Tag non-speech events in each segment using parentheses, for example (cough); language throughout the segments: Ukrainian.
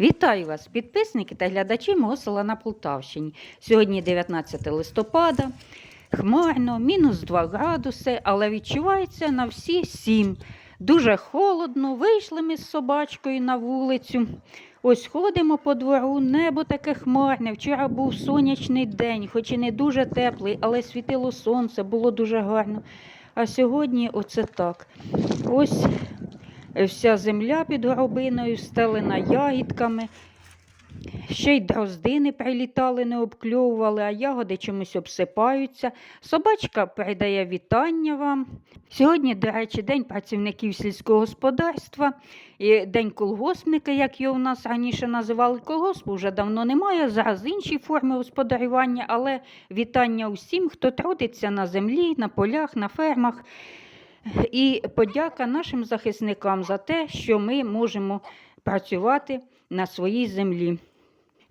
Вітаю вас, підписники та глядачі мого села на Полтавщині. Сьогодні 19 листопада, хмарно, мінус 2 градуси, але відчувається на всі 7. Дуже холодно, вийшли ми з собачкою на вулицю. Ось ходимо по двору, небо таке хмарне. Вчора був сонячний день, хоч і не дуже теплий, але світило сонце, було дуже гарно. А сьогодні оце так. Ось вся земля під горобиною стелена ягідками. Ще й дроздини прилітали, не обкльовували, а ягоди чомусь обсипаються. Собачка передає вітання вам. Сьогодні, до речі, День працівників сільського господарства, і День колгоспника, як його в нас раніше називали. Колгоспу вже давно немає, зараз інші форми господарювання, але вітання усім, хто трудиться на землі, на полях, на фермах. (laughs) І подяка нашим захисникам за те, що ми можемо працювати на своїй землі.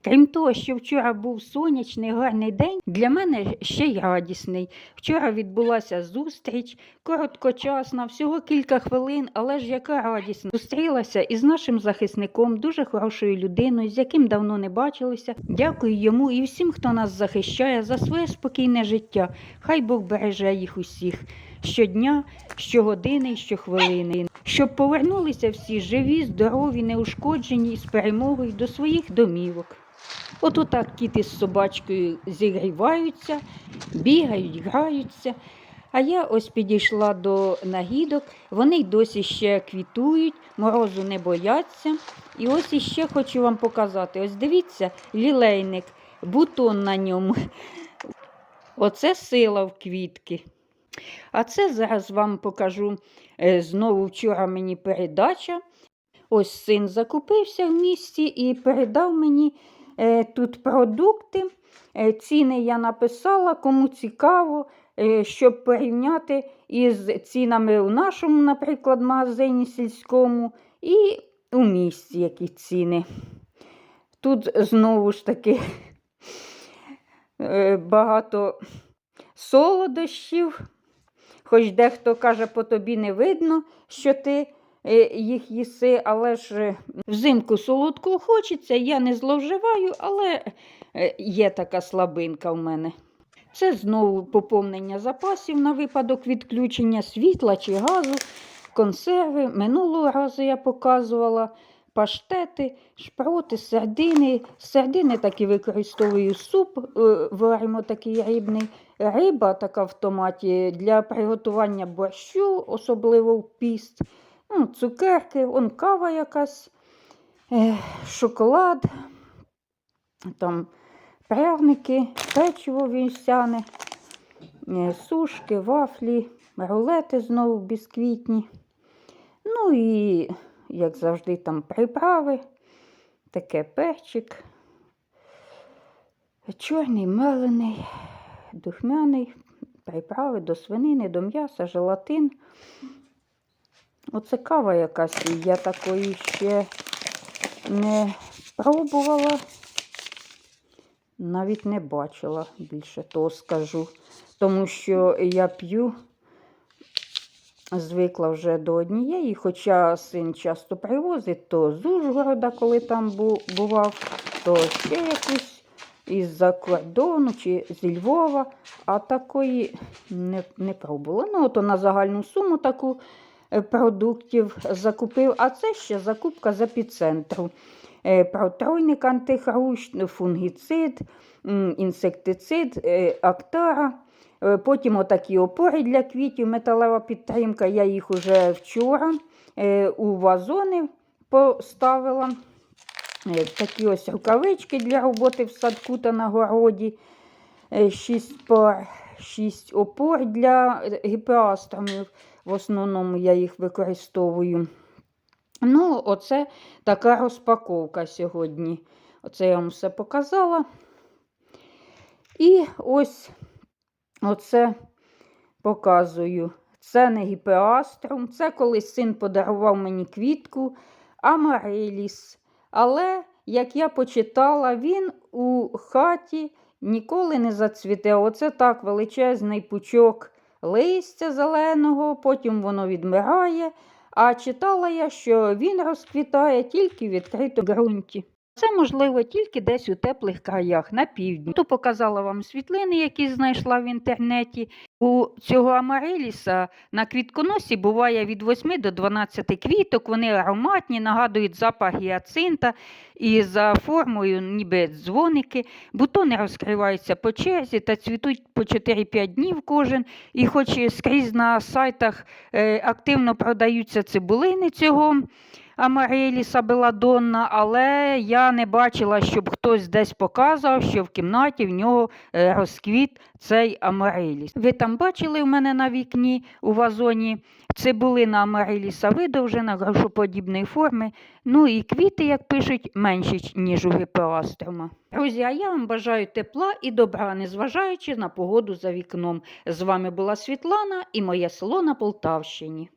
Крім того, що вчора був сонячний гарний день, для мене ще й радісний. Вчора відбулася зустріч, короткочасна, всього кілька хвилин, але ж яка радісна. Зустрілася із нашим захисником, дуже хорошою людиною, з яким давно не бачилися. Дякую йому і всім, хто нас захищає за своє спокійне життя. Хай Бог береже їх усіх щодня, щогодини, щохвилини, щоб повернулися всі живі, здорові, неушкоджені з перемогою до своїх домівок. От отак кіти з собачкою зігріваються, бігають, граються. А я ось підійшла до нагідок, вони й досі ще квітують, морозу не бояться. І ось іще хочу вам показати. Ось дивіться, лілейник, бутон на ньому. Оце сила в квітки. А це зараз вам покажу е, знову вчора мені передача. Ось син закупився в місті і передав мені е, тут продукти. Е, ціни я написала, кому цікаво, щоб порівняти із цінами у нашому, наприклад, магазині сільському і у місті які ціни. Тут знову ж таки багато солодощів. Хоч дехто каже, по тобі не видно, що ти е, їх їси, але ж е, взимку солодкого хочеться, я не зловживаю, але е, є така слабинка в мене. Це знову поповнення запасів на випадок відключення світла чи газу, консерви. Минулого разу я показувала паштети, шпроти, сердини. Сердини такі використовую суп, е, варимо такий рибний. Риба така в томаті для приготування борщу, особливо в піст. Ну, цукерки, он кава якась, е, шоколад, там пряники, печиво вівсяне, е, сушки, вафлі, рулети знову бісквітні. Ну і, як завжди, там приправи, таке перчик, чорний мелений духмяний, приправи до свинини, до м'яса, желатин. Оце кава якась, я такої ще не пробувала, навіть не бачила, більше того скажу. Тому що я п'ю, звикла вже до однієї, хоча син часто привозить, то з Ужгорода, коли там бував, то ще якусь із-за кордону чи зі Львова, а такої не не пробувала. Ну, ото на загальну суму таку е, продуктів закупив, а це ще закупка з епіцентру. Е, Протройник антихрущ, фунгіцид, інсектицид, е, актара. Потім отакі опори для квітів, металева підтримка. Я їх уже вчора у вазони поставила. Е, такі ось рукавички для роботи в садку та на городі. Е, шість пар, шість опор для гіпеастромів. В основному я їх використовую. Ну, оце така розпаковка сьогодні. Оце я вам все показала. І ось оце показую. Це не гіпеастром. Це колись син подарував мені квітку Амареліс. Але, як я почитала, він у хаті ніколи не зацвіте. Оце так величезний пучок листя зеленого, потім воно відмирає. А читала я, що він розквітає тільки в відкритому ґрунті. Це можливо тільки десь у теплих краях на півдні. То показала вам світлини, які знайшла в інтернеті. У цього амареліса на квітконосі буває від 8 до 12 квіток. Вони ароматні, нагадують запах гіацинта і за формою ніби дзвоники. Бутони розкриваються по черзі та цвітуть по 4-5 днів кожен. І хоч скрізь на сайтах е, активно продаються цибулини цього Амареліса Беладонна, але я не бачила, щоб хтось десь показував, що в кімнаті в нього е, розквіт цей амареліс. Ви там бачили в мене на вікні у вазоні цибулина амареліса видовжена, грошоподібної форми. Ну і квіти, як пишуть, менші, ніж у гіпеастрома. Друзі, а я вам бажаю тепла і добра, незважаючи на погоду за вікном. З вами була Світлана і моє село на Полтавщині.